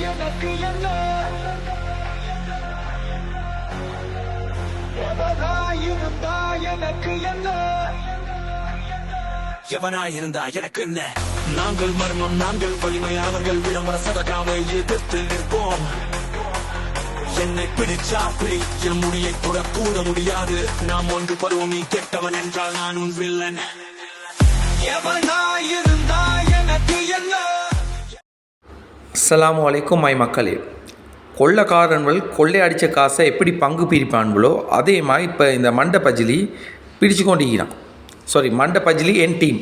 எனக்கு என்ன எவனாயிருந்தா எனக்கு என்ன? எவனாயிருந்தா எனக்கு என்ன நாங்கள் மர்மம் நாங்கள் வலிமை அவர்கள் விளம்பர சதகாவை எதிர்த்து நிற்போம். என்னை பிடிச்சா பிடி என் முடியை கூட கூட முடியாது. நாம் ஒன்று பருவம் நீ கெட்டவன் என்றால் நான் உன் வில்லன். எவனாயிரு அஸ்லாம் அலைக்கும் மை மக்களே. கொள்ளைக்காரன்கள் கொள்ளையடித்த காசை எப்படி பங்கு பிரிப்பான்களோ அதே மாதிரி இப்போ இந்த மண்டை பஜிலி பிடிச்சு கொண்டிருக்கிறான் சாரி மண்ட பஜிலி என் டீம்.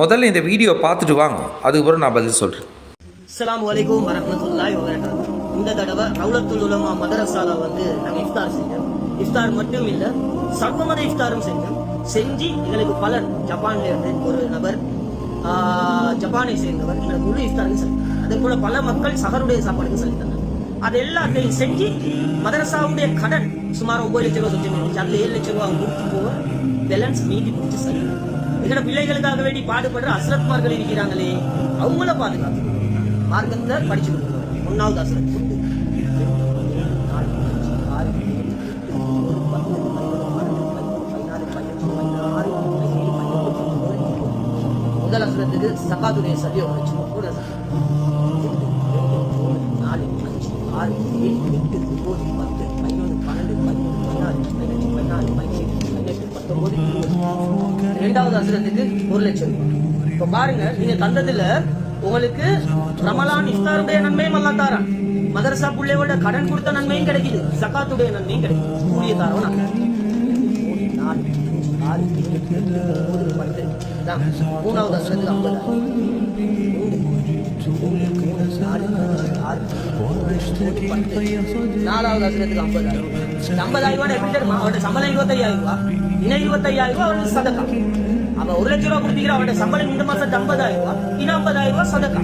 முதல்ல இந்த வீடியோ பார்த்துட்டு வாங்க அதுக்கப்புறம் நான் பதில் சொல்கிறேன் அஸ்லாம் வலைக்கும் வரமத்துல்லாய் இந்த தடவை ரவுலத்துல் உலமா மதரசால வந்து நாங்கள் இஃப்தார் செஞ்சோம். இஃப்தார் மட்டும் இல்லை சர்வமத இஃப்தாரும் செஞ்சோம். செஞ்சு எங்களுக்கு பலன். ஜப்பான்ல இருந்து ஒரு நபர் ஜப்பானை சேர்ந்தவர். எங்களுக்கு முழு இஃப்தாரும் செஞ்சார் அதே போல பல மக்கள் சகருடைய சாப்பாடுக்கு செலுத்தினர் அது எல்லாத்தையும் செஞ்சு மதரசாவுடைய கடன் சுமார் ஒன்பது லட்சம் ரூபாய் சொச்சம் இருந்துச்சு அதுல ஏழு லட்சம் ரூபாய் கொடுத்து போக பேலன்ஸ் மீதி முடிச்சு சரி. எங்களோட பிள்ளைகளுக்காக வேண்டி பாடுபடுற அசரத்மார்கள் இருக்கிறாங்களே அவங்கள பாதுகாத்து மார்க்கத்தை படிச்சு கொடுக்கணும். ஒன்னாவது அசரத் முதல் அசரத்துக்கு சகாத்துடைய சதியை உழைச்சு கூட ஆறு ஏழு எட்டு ஒன்பது பத்து பதினொன்று பன்னெண்டு பதிமூணு பதினாறு பதினஞ்சு பதினாலு பதினேழு பதினெட்டு பத்தொன்பது இருபது இரண்டாவது அசுரத்துக்கு ஒரு லட்சம் ரூபாய் இப்ப பாருங்க நீங்க தந்ததுல உங்களுக்கு ரமலான் இஃப்தாருடைய நன்மையும் அல்லா தாரா மதரசா பிள்ளையோட கடன் கொடுத்த நன்மையும் கிடைக்குது சக்காத்துடைய நன்மையும் கிடைக்குது கூடிய தாரம் நான் நாலு ஆறு ஏழு எட்டு ஒன்பது பத்து இதான் மூணாவது அசுரத்துக்கு நாலாவது அசுரத்துக்கு ஐம்பதாயிரம் ஐம்பதாயிரம் ரூபாய் எப்படி தெரியுமா அவருடைய சம்பளம் இருபத்தையாயிரம் ரூபாய் இன்னும் இருபத்தையாயிரம் ரூபாய் அவருக்கு சதக்கா அவன் ஒரு லட்சம் ரூபாய் கொடுத்தீங்க அவருடைய சம்பளம் இந்த மாசம் ஐம்பதாயிரம் ரூபாய் இன்னும் ஐம்பதாயிரம் ரூபாய் சதக்கா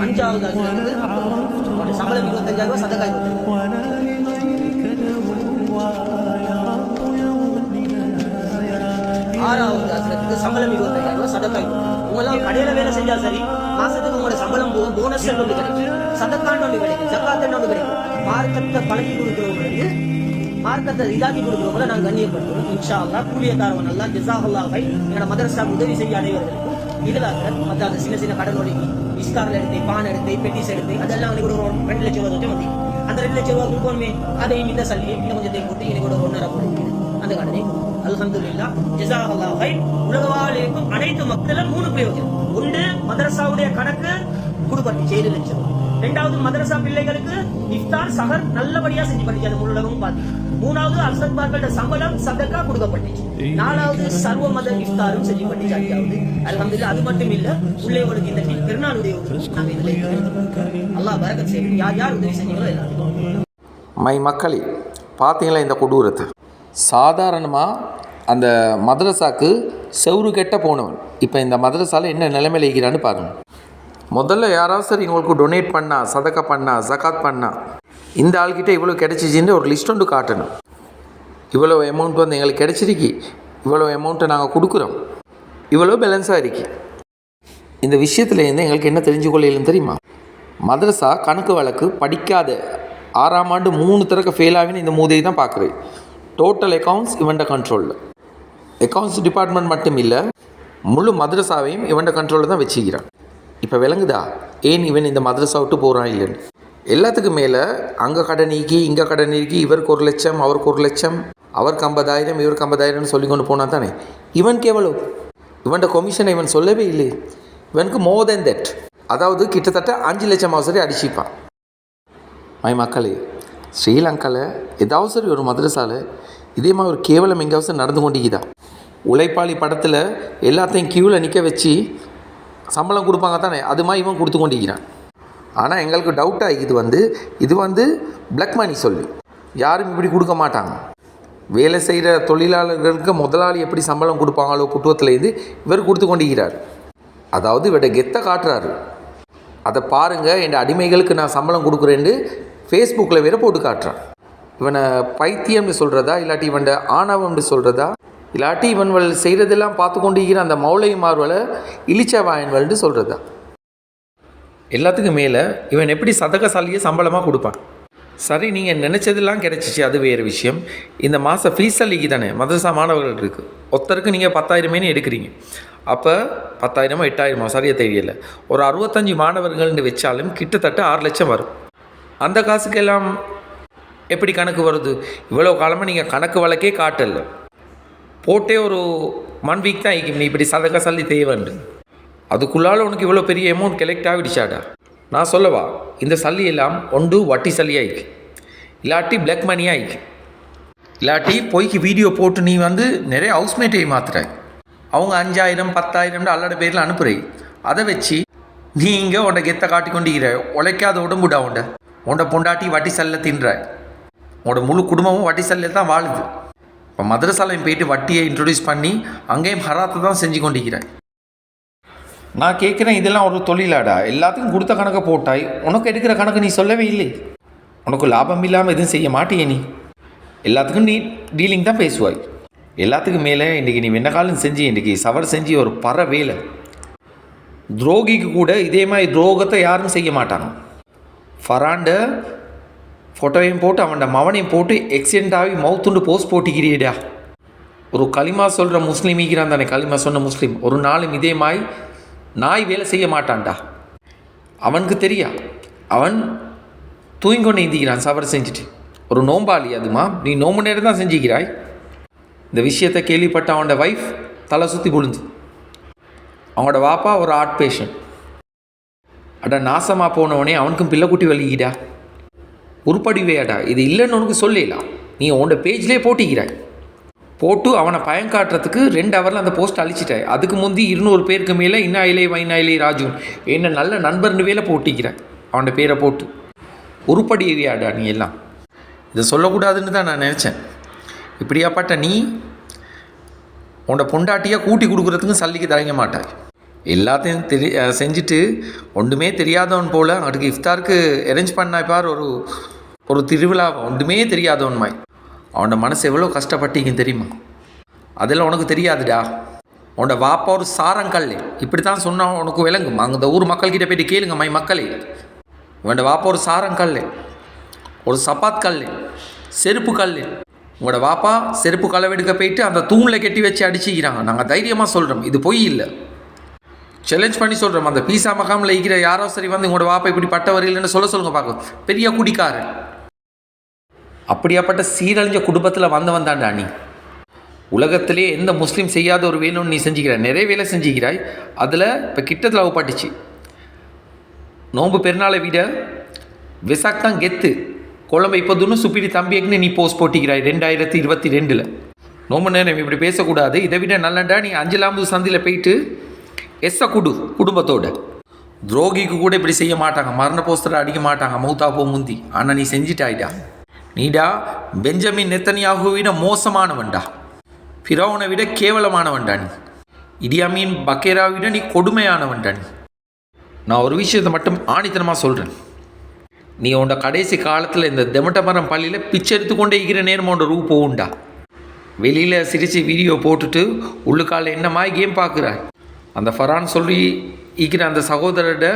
அஞ்சாவது அசுரத்துக்கு சம்பளம் இருபத்தஞ்சாயிரம் ரூபாய் சதக்கா ஆறாவது அசுரத்துக்கு சம்பளம் இருபத்தஞ்சாயிரம் ரூபாய் சதக்கா உங்களாம் கடையில வேலை செஞ்சா சரி மாசத்துக்கு உங்களோட சம்பளம் போகும் போனஸ் ஒன்று கிடைக்கும் சதக்காண்டு ஒன்று கிடைக்கும் ஜக்காத்து ஒன்று கிடைக்கும் மார்க்கத்தை பழகி கொடுக்குறவங்களுக்கு மார்க்கத்தை இதாக்கி கொடுக்கிறவங்கள நாங்கள் கண்ணியப்படுத்துவோம் இன்ஷா அல்லா கூலியக்காரவன் தாரவன் நல்லா ஜிசாஹல்லாவை என்னோட மதரசா உதவி செய்ய அனைவர்களுக்கும் இதுல மற்ற அந்த சின்ன சின்ன கடன் ஒழுங்கி இஸ்காரில் எடுத்து பான் எடுத்து பெட்டிஸ் எடுத்து அதெல்லாம் வந்து ஒரு ரெண்டு லட்சம் ரூபாய் வந்து அந்த ரெண்டு லட்சம் ரூபாய் கொடுக்கணுமே அதையும் இந்த சல்லி இன்னும் கொஞ்சத்தை போட்டு எனக்கு ஒரு ஒன்னரை போட்டு அந்த கடனை அல்ஹம்துலில்லா ஜஸாஅல்லாஹ் ஹைர் உலக வாழிக்கும் அனைத்து மக்களும் மூணு பிரயோஜனம் ஒன்று. மதரசாவுடைய கணக்கு கொடுப்பட்டு ஏழு லட்சம் ரெண்டாவது மதரசா பிள்ளைகளுக்கு இஃப்தார் சஹர் நல்லபடியா செஞ்சு படிச்சு அது முழு உலகமும் பார்த்து மூணாவது அல்சத்மார்களோட சம்பளம் சதக்கா கொடுக்கப்பட்டுச்சு. நாலாவது சர்வ மத இஃப்தாரும் செஞ்சு படிச்சு அஞ்சாவது அல்ஹம்துலில்லாஹ் அது மட்டும் இல்ல பிள்ளைகளுக்கு இந்த திருநாளுடைய நாங்க இதுல. அல்லாஹ் பரக்கத் செய்யணும் யார் யார் உதவி செஞ்சீங்களோ எல்லாருக்கும். மை மக்களே பார்த்தீங்களா இந்த கொடூரத்தை? சாதாரணமாக அந்த மதரசாக்கு செவுறு கெட்ட போனவன். இப்போ இந்த மதரசாவில் என்ன நிலைமையில் இருக்கிறான்னு பாருங்கள் முதல்ல யாராவது சரி இவங்களுக்கு டொனேட் பண்ணா சதக்கா பண்ணா ஜக்காத் பண்ணா. இந்த ஆள்கிட்ட இவ்வளோ கிடச்சிச்சின்னு ஒரு லிஸ்ட் ஒன்று காட்டணும். இவ்வளோ அமௌண்ட் வந்து எங்களுக்கு கிடச்சிருக்கி. இவ்வளோ அமௌண்ட்டை நாங்கள் கொடுக்குறோம். இவ்வளோ பேலன்ஸாக இருக்கு. இந்த விஷயத்துலேருந்து எங்களுக்கு என்ன தெரிஞ்சு கொள்ளையிலும் தெரியுமா? மதரசா கணக்கு வழக்கு படிக்காத. ஆறாம் ஆண்டு மூணு தடவை ஃபெயில் ஆகின்னு இந்த மூதையை தான் பார்க்குறேன் டோட்டல் அக்கௌண்ட்ஸ் இவன்ட கண்ட்ரோலில் அக்கௌண்ட்ஸ் டிபார்ட்மெண்ட் மட்டும் இல்லை முழு மதரசாவையும் இவன்ட கண்ட்ரோலில் தான் வச்சுக்கிறான். இப்போ விளங்குதா? ஏன் இவன் இந்த மதரசா விட்டு போகிறான் இல்லைன்னு? எல்லாத்துக்கும் மேலே அங்கே கடன் நீக்கி இங்கே கடன் நீக்கி இவருக்கு ஒரு லட்சம் அவருக்கு ஒரு லட்சம் அவருக்கு ஐம்பதாயிரம் இவருக்கு ஐம்பதாயிரம்னு சொல்லி கொண்டு போனால் தானே? இவனுக்கு எவ்வளோ இவன்ட கொமிஷனை இவன் சொல்லவே இல்லை இவனுக்கு மோர் தென் தட் அதாவது கிட்டத்தட்ட அஞ்சு லட்சம் அவசரம் அடிச்சிப்பான். மை மக்களே ஸ்ரீலங்காவில் ஏதாவது சரி ஒரு மதரசாவில் இதே மாதிரி ஒரு கேவலம் எங்கேயாவது நடந்து கொண்டிருக்குதா? உழைப்பாளி படத்தில் எல்லாத்தையும் கியூவில் நிற்க வச்சு சம்பளம் கொடுப்பாங்க தானே? அது மாதிரி இவன் கொடுத்து கொண்டிருக்கிறான். ஆனால் எங்களுக்கு டவுட்டாக ஆகிக்குது வந்து இது வந்து பிளாக் மணி சொல்லு. யாரும் இப்படி கொடுக்க மாட்டாங்க. வேலை செய்கிற தொழிலாளர்களுக்கு முதலாளி எப்படி சம்பளம் கொடுப்பாங்களோ குட்டுவத்துலேருந்து இவர் கொடுத்து கொண்டிருக்கிறார். அதாவது இவட கெத்தை காட்டுறாரு. அதை பாருங்கள் என் அடிமைகளுக்கு நான் சம்பளம் கொடுக்குறேன்னு ஃபேஸ்புக்கில் வேற போட்டு காட்டுறான். இவனை பைத்தியம்னு சொல்கிறதா இல்லாட்டி இவன் ஆணவம்னு சொல்கிறதா இல்லாட்டி இவன்கள் செய்கிறதெல்லாம் பார்த்து கொண்டிருக்கிற அந்த மௌலை மார்வலை இலிச்ச சொல்கிறது சொல்கிறதா எல்லாத்துக்கும் மேலே இவன் எப்படி சதகசாலியை சம்பளமாக கொடுப்பான்? சரி நீங்கள் நினச்சதெல்லாம் கிடைச்சிச்சு அது வேறு விஷயம். இந்த மாதம் ஃபீஸ் அள்ளிக்கு தானே? மதரசா மாணவர்கள் இருக்குது ஒருத்தருக்கு நீங்கள் பத்தாயிரமேனு எடுக்கிறீங்க. அப்போ பத்தாயிரமோ எட்டாயிரமோ சரியாக தெரியல. ஒரு அறுபத்தஞ்சு மாணவர்கள்னு வச்சாலும் கிட்டத்தட்ட ஆறு லட்சம் வரும். அந்த காசுக்கெல்லாம் எப்படி கணக்கு வருது? இவ்வளோ காலமாக நீங்கள் கணக்கு வழக்கே காட்டலை. போட்டே ஒரு ஒன் வீக் தான் ஆகிக்கும் நீ இப்படி சதக சல்லி தேவைண்டு அதுக்குள்ளால உனக்கு இவ்வளோ பெரிய அமௌண்ட் கலெக்ட் ஆகிடுச்சாடா? நான் சொல்லவா இந்த சல்லி எல்லாம் ஒன்று வட்டி சல்லி ஆயிக்கு இல்லாட்டி பிளாக் மணி ஆயிக்கு இல்லாட்டி பொய்க்கு வீடியோ போட்டு நீ வந்து நிறைய ஹவுஸ்மேட்டை மாத்துற. அவங்க அஞ்சாயிரம் பத்தாயிரம்னு அல்லட பேரில் அனுப்புறே. அதை வச்சு நீ இங்கே உன்னை கெத்த காட்டி கொண்டிருக்கிற. உழைக்காத உடம்புடா உண்ட உன்ட பொண்டாட்டி வட்டி சல்ல தின்ற. உன்னோட முழு குடும்பமும் வட்டி சல்லில் தான் வாழுது. இப்போ மதுரசாலையும் போயிட்டு வட்டியை இன்ட்ரடியூஸ் பண்ணி அங்கேயும் ஹராத்தை தான் செஞ்சு கொண்டிருக்கிறாய். நான் கேட்குறேன் இதெல்லாம் ஒரு தொழிலாடா? எல்லாத்துக்கும் கொடுத்த கணக்கை போட்டாய். உனக்கு எடுக்கிற கணக்கு நீ சொல்லவே இல்லை. உனக்கு லாபம் இல்லாமல் எதுவும் செய்ய மாட்டியே நீ. எல்லாத்துக்கும் நீ டீலிங் தான் பேசுவாய். எல்லாத்துக்கும் மேலே இன்றைக்கி நீ வெண்ணக்காலம் செஞ்சு இன்றைக்கி சவர் செஞ்சு ஒரு பற வேலை துரோகிக்கு கூட இதே மாதிரி துரோகத்தை யாரும் செய்ய மாட்டாங்க ஃபராண்ட ஃபோட்டோவையும் போட்டு அவனோட மவனையும் போட்டு எக்ஸிடென்ட் ஆகி மவுத்துண்டு போஸ்ட் போட்டிக்கிறியடா ஒரு களிமா சொல்கிற முஸ்லீம் ஈக்கிறான் தானே களிமா சொன்ன முஸ்லீம். ஒரு நாளும் இதேமாய் நாய் வேலை செய்ய மாட்டான்டா. அவனுக்கு தெரியா? அவன் தூங்கிக்கொண்டு இந்திக்கிறான் சவர் செஞ்சுட்டு. ஒரு நோம்பாளி அதுமா? நீ நோம்பு நேரம் தான் செஞ்சுக்கிறாய். இந்த விஷயத்தை கேள்விப்பட்ட அவனோட ஒய்ஃப் தலை சுற்றி புழுந்து. அவனோட வாப்பா ஒரு ஆர்ட் பேஷண்ட் அட நாசமாக போனவனே அவனுக்கும் பிள்ளைக்குட்டி வலிக்கிடா உருப்படிவேடா இது இல்லைன்னு உனக்கு சொல்லிடலாம். நீ உன்னோட பேஜ்லேயே போட்டிக்கிறாய் போட்டு அவனை பயம் காட்டுறதுக்கு ரெண்டு ஹவரில் அந்த போஸ்ட் அழிச்சிட்டாய் அதுக்கு முந்தி இருநூறு பேருக்கு மேலே இன்னாயிலே வைனாயிலே ராஜு என்ன நல்ல நண்பர்னு வேலை போட்டிக்கிறாய் அவனோட பேரை போட்டு. உருப்படியாடா நீ எல்லாம். இதை சொல்லக்கூடாதுன்னு தான் நான் நினச்சேன். இப்படியாப்பட்ட நீ உன்னோட பொண்டாட்டியாக கூட்டி கொடுக்குறதுக்கும் சல்லிக்கு தரங்க மாட்டாய். எல்லாத்தையும் தெரி செஞ்சுட்டு ஒன்றுமே தெரியாதவன் போல் அவனுக்கு இஃப்தாருக்கு அரேஞ்ச் பண்ணாய்ப்பார் ஒரு ஒரு திருவிழா ஒன்றுமே தெரியாதவன் மாய் அவனோட மனசு எவ்வளோ கஷ்டப்பட்டீங்க தெரியுமா? அதெல்லாம் உனக்கு தெரியாதுடா. உன்னோட வாப்பா ஒரு சாரங்கல் இப்படி தான் சொன்னால் உனக்கு விளங்கும். அங்கே இந்த ஊர் மக்கள்கிட்ட போயிட்டு கேளுங்க மை மக்களே. உன்னோட வாப்பா ஒரு சாரங்கல் ஒரு சப்பாத் கல் செருப்பு கல் உங்களோட வாப்பா செருப்பு களவெடுக்க போயிட்டு அந்த தூணில் கட்டி வச்சு அடிச்சுக்கிறாங்க. நாங்கள் தைரியமாக சொல்கிறோம் இது பொய் இல்லை. சேலஞ்ச் பண்ணி சொல்கிறோம் அந்த பீசா மகாமில் இருக்கிற யாரோ சரி வந்து உங்களோட வாப்பா இப்படி பட்ட வரையிலன்னு சொல்ல சொல்லுங்க பார்க்கும் பெரிய குடிக்காரு அப்படியாப்பட்ட சீரழிஞ்ச குடும்பத்தில் வந்த வந்தாண்டா நீ. உலகத்திலே எந்த முஸ்லீம் செய்யாத ஒரு வேணும்னு நீ செஞ்சுக்கிறாய் நிறைய வேலை செஞ்சுக்கிறாய். அதில் இப்போ கிட்டத்தில் அவப்பாட்டுச்சு நோன்பு பெருநாளை விட விசாக் தான் கெத்து. குழம்பு இப்போதுன்னு சுப்பிடி தம்பியக்குன்னு நீ போஸ்ட் போட்டிக்கிறாய் ரெண்டாயிரத்தி இருபத்தி ரெண்டில். நோம்பு நேரம் இப்படி பேசக்கூடாது. இதை விட நல்லண்டா நீ அஞ்சலாம்பது சந்தியில் போயிட்டு எஸ்ஸை குடு குடும்பத்தோட. துரோகிக்கு கூட இப்படி செய்ய மாட்டாங்க. மரண போஸ்டரை அடிக்க மாட்டாங்க. மௌத்தா போ முந்தி. ஆனால் நீ செஞ்சிட்டாய்டா. நீடா பெஞ்சமின் நெத்தனியாகுவை விட மோசமானவன்டா. பிறவனை விட கேவலமானவன்டா நீ. இடியாமீன் பக்கேராவை விட நீ கொடுமையானவன்டா நீ. நான் ஒரு விஷயத்தை மட்டும் ஆணித்தனமாக சொல்கிறேன் நீ உன்னோட கடைசி காலத்தில் இந்த தெமட்ட மரம் பள்ளியில் பிச்சை எடுத்துக்கொண்டே இருக்கிற நேரம் உன்னோட ரூ போகுண்டா வெளியில் சிரித்து வீடியோ போட்டுட்டு உள்ளுக்கால என்ன மாதிரி கேம் பார்க்குறாய்? அந்த ஃபரான் சொல்லி ஈக்கிற அந்த சகோதரர்கிட்ட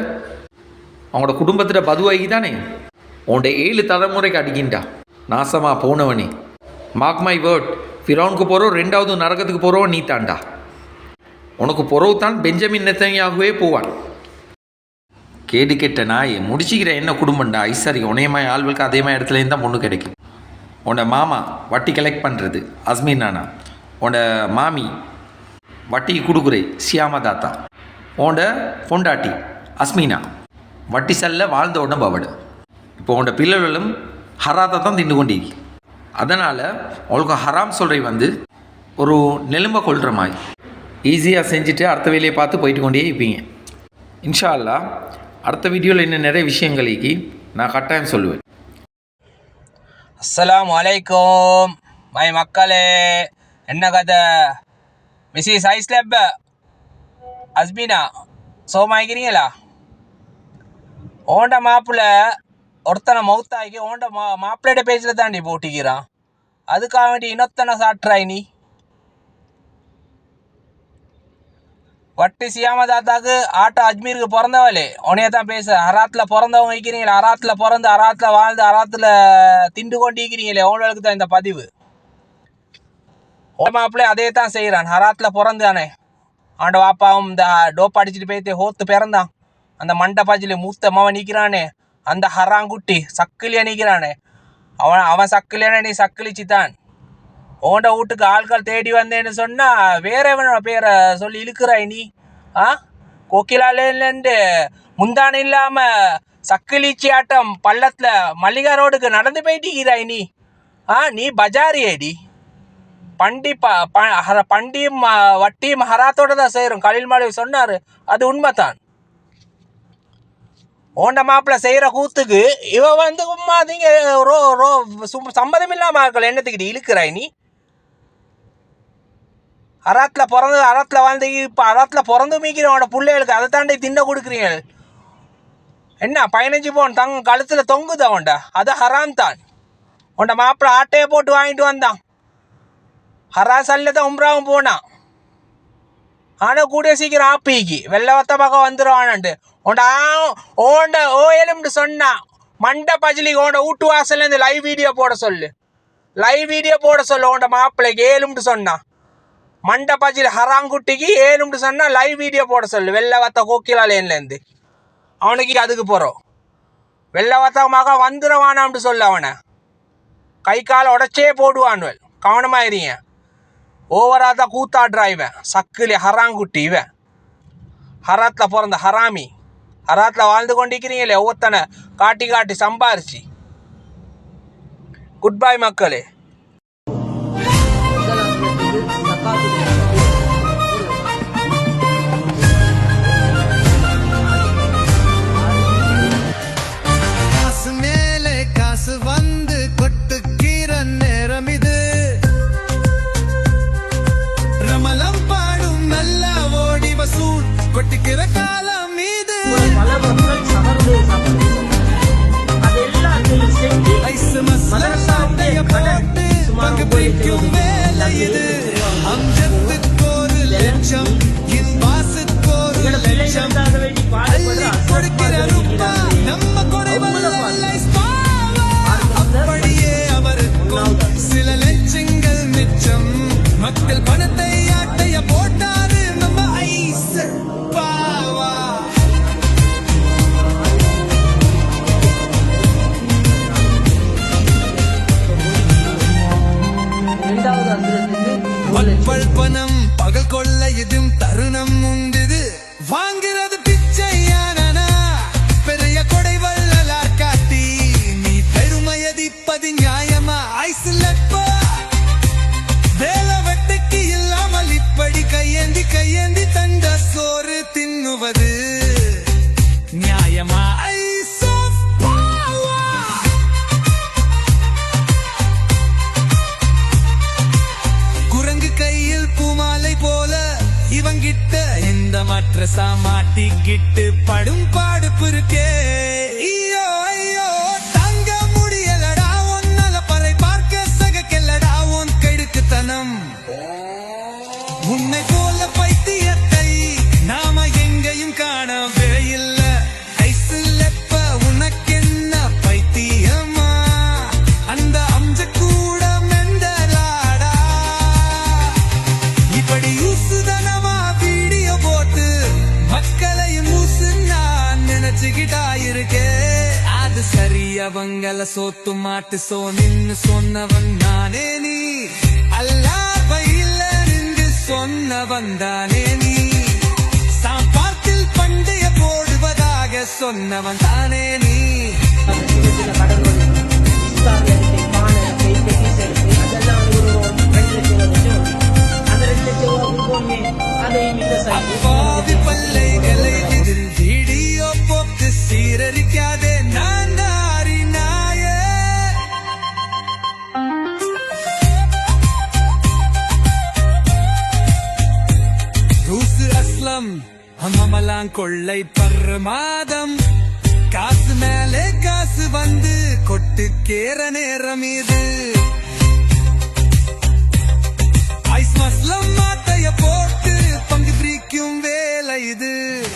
அவங்களோட குடும்பத்தில் பதுவாகி தானே உன்னோட ஏழு தலைமுறைக்கு அடிக்கின்றா. நாசமாக போனவனே. மாக் மை வேர்ட் ஃபிரோனுக்கு போகிறோம் ரெண்டாவது நரகத்துக்கு போகிறோம் நீ தாண்டா. உனக்கு பொறவு தான் பெஞ்சமின் நெத்தனியாகவே போவான். கேடு கெட்ட நாய் முடிச்சுக்கிற என்ன குடும்பம்டா ஐசரி உனையமாய் ஆள்களுக்கு அதே மாதிரி இடத்துலேருந்து தான் பொண்ணு கிடைக்கும். உன்னோட மாமா வட்டி கலெக்ட் பண்ணுறது அஸ்மின் நானா? உன்னோட மாமி வட்டி கொடுக்குறே சியாம தாத்தா. உன்னோட பொண்டாட்டி அஸ்மினா. வட்டி செல்ல வாழ்ந்த உடம்பு அவடு இப்போ உண்ட பிள்ளைகளும் ஹராத்தை தான் தின்னு கொண்டீ அதனால் அவளுக்கு ஹராம் சொல்கிற வந்து ஒரு நெலும்ப கொள்கிற மாதிரி ஈஸியாக செஞ்சுட்டு அடுத்த வேலையை பார்த்து போயிட்டு கொண்டே இருப்பீங்க. இன்ஷா அல்லாஹ் அடுத்த வீடியோவில் இன்னும் நிறைய விஷயங்களுக்கு நான் கட்டாயம் சொல்லுவேன். அஸ்லாம் அலைக்கும். மை மக்களே என்ன கதை? மிஸ்ஸஸ் ஐஸ்லப் அஸ்மினா சோமாய்க்கிறீங்களா ஓண்ட மாப்பிள்ள ஒருத்தனை மௌத்தாக்கி ஓண்ட மா மாப்பிள்ளையோட பேஜில் தாண்டி போட்டிக்கிறான் அதுக்காக வேண்டி இன்னொத்தனை சாட்டுறாய் நீ வட்டி சியாம தாத்தாக்கு ஆட்டோ அஜ்மீருக்கு பிறந்தவளே உனைய தான் பேச அராத்தில் பிறந்தவங்க வைக்கிறீங்களே அராத்தில் பிறந்து அராத்தில் வாழ்ந்து அராத்தில் திண்டு கொண்டு இருக்கிறீங்களே உங்களுக்கு தான் இந்த பதிவு மாப்பிள்ளை அதே தான் செய்கிறான் ஹராத்தில் பிறந்தானே. ஆண்ட வாப்பாவும் இந்த டோப் அடிச்சுட்டு போய்த்து ஹோத்து பிறந்தான். அந்த மண்டை மூத்த மவன் நிற்கிறானே அந்த ஹராங்குட்டி சக்கிலியா நிற்கிறானே அவன் அவன் சக்கிலியான நீ சக்கிலிச்சுத்தான். உன்ட வீட்டுக்கு ஆட்கள் தேடி வந்தேன்னு சொன்னால் வேற பேரை சொல்லி இழுக்கிறாய் நீ. ஆ? கோகிலாலேருந்து முந்தான இல்லாமல் சக்கிலீச்சி ஆட்டம் பள்ளத்தில் மல்லிகா ரோடுக்கு நடந்து போயிட்டீங்கிறாய் நீ. ஆ நீ பஜாரியேடி பண்டி ப ப- பண்டியும் வட்டியும் ஹராத்தோட தான் செய்கிறோம் கலில் மாலி சொன்னார் அது உண்மைதான். ஓண்ட மாப்பிள்ள செய்கிற கூத்துக்கு இவ வந்து உம்மா நீங்க ரோ ரோ சும் சம்மதம் இல்லாமல் ஆட்கள் என்னத்துக்கிட்டு இழுக்கிறாய் நீ அராத்தில் பிறந்து அராத்தில் வாழ்ந்து இப்போ அராத்தில் பிறந்து மீக்கிறவனோட பிள்ளைகளுக்கு அதை தாண்டி தின்ன கொடுக்குறீங்க. என்ன பதினஞ்சு பவுன் தங்க கழுத்தில் தொங்குதா அவன்ட அது ஹராம் தான் உன்ட மாப்பிள்ள ஆட்டையை போட்டு வாங்கிட்டு வந்தான். ஹராசல்ல தான் உம்ராவும் போனான். ஆனால் கூடிய சீக்கிரம் ஆப்பிக்கு. வெள்ளை வத்த பக்கம் வந்துடுவானண்டு உன்ட ஓண்ட ஓயலும்னு சொன்னான் மண்டை பஜிலி உன்ட வீட்டு வாசல்லேருந்து லைவ் வீடியோ போட சொல்லு. லைவ் வீடியோ போட சொல்லு உன்ட மாப்பிள்ளைக்கு ஏழும்னு சொன்னான் மண்டை பஜிலி ஹராங்குட்டிக்கு ஏழும்னு சொன்னால் லைவ் வீடியோ போட சொல்லு. வெள்ளை வத்த கோக்கிலாலேன்லேருந்து அவனுக்கு அதுக்கு போகிறோம் வெள்ளை வத்த மகன் வந்துடுவானாம்னு சொல்லு அவனை. கை காலை உடச்சே போடுவான்வல். கவனமாக இருங்க. ஓவராக தான் கூத்தாடுறா இவன். சக்கிலி ஹராங்குட்டி இவன். ஹராத்தில் பிறந்த ஹராமி. ஹராத்தில் வாழ்ந்து கொண்டிருக்கிறீங்களே ஒவ்வொருத்தனை காட்டி காட்டி சம்பாரிச்சு. குட் பாய் மக்களே. பங்கு பிடிக்கும் சோத்து மாட்டு சோ நின்னு சொன்னவன் நானே நீ. அல்லா வழியில நின்று சொன்னவன் தானே நீ. சாப்பாட்டில் பண்டைய போடுவதாக சொன்னவன் தானே நீ. அப்பாவி பல்லைகளை இதில் வீடியோ போட்டு சீரழிக்காதே நான் மாதம். அம்மமெல்லாம் கொள்ளை பர் மாதம். காசு மேலே காசு வந்து கொட்டு கேர நேரம் இது. ஐஸ் மஸ்லம் மாத்தைய போட்டு பங்கு பிரிக்கும் வேலை இது.